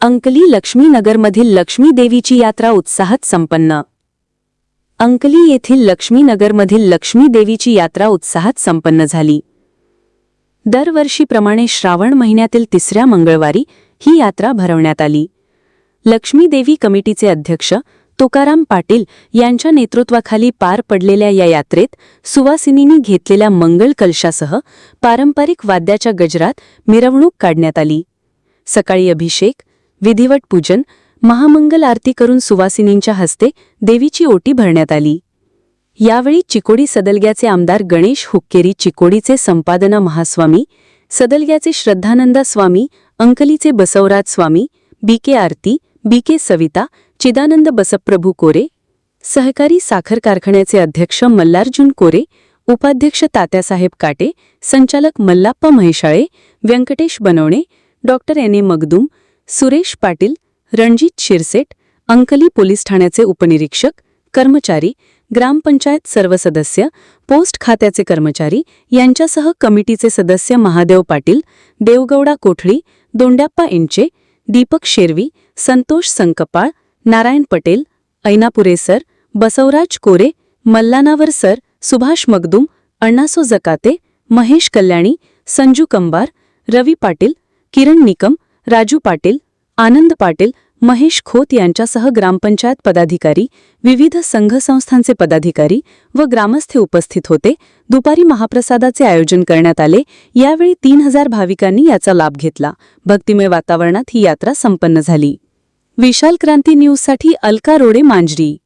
अंकली लक्ष्मीनगरमधील लक्ष्मी देवीची यात्रा उत्साहात संपन्न. अंकली येथील लक्ष्मीनगरमधील लक्ष्मी देवीची यात्रा उत्साहात संपन्न झाली. दरवर्षीप्रमाणे श्रावण महिन्यातील तिसऱ्या मंगळवारी ही यात्रा भरवण्यात आली. लक्ष्मी देवी कमिटीचे अध्यक्ष तुकाराम पाटील यांच्या नेतृत्वाखाली पार पडलेल्या या यात्रेत सुवासिनींनी घेतलेल्या मंगल कलशासह पारंपरिक वाद्याच्या गजरात मिरवणूक काढण्यात आली. सकाळी अभिषेक विधिवट पूजन महामंगल आरती करून सुवासिनींच्या हस्ते देवीची ओटी भरण्यात आली. यावेळी चिकोडी सदलग्याचे आमदार गणेश हुक्केरी चिकोडीचे संपादना महास्वामी सदलग्याचे श्रद्धानंदा स्वामी अंकलीचे बसवराज स्वामी बी के आरती बी के सविता चिदानंद बसप्रभू कोरे सहकारी साखर कारखान्याचे अध्यक्ष मल्लार्जुन कोरे उपाध्यक्ष तात्यासाहेब काटे संचालक Mallappa Mhaishale Venkatesh Banavane doctor N A Magdum Suresh Patil Ranjit Shirset Ankali police ठाण्याचे उपनिरीक्षक कर्मचारी ग्रामपंचायत सर्व सदस्य पोस्ट खात्याचे कर्मचारी यांच्यासह कमिटीचे सदस्य महादेव पाटील देवगौडा कोठळी दोंड्याप्पा इंचे दीपक शेरवी संतोष संकपाळ नारायण पटेल ऐनापुरे सर बसवराज कोरे मल्लानावर सर सुभाष मगदुम अण्णासो जकाते महेश कल्याणी संजू कंबार रवी पाटील किरण निकम राजू पाटील आनंद पाटील महेश खोत यांच्यासह ग्रामपंचायत पदाधिकारी विविध संघ संस्थांचे पदाधिकारी व ग्रामस्थे उपस्थित होते. दुपारी महाप्रसादाचे आयोजन करण्यात आले. यावेळी तीन हजार भाविकांनी याचा लाभ घेतला. भक्तिमय वातावरणात ही यात्रा संपन्न झाली. विशाल क्रांती न्यूजसाठी अलका रोडे मांजरी.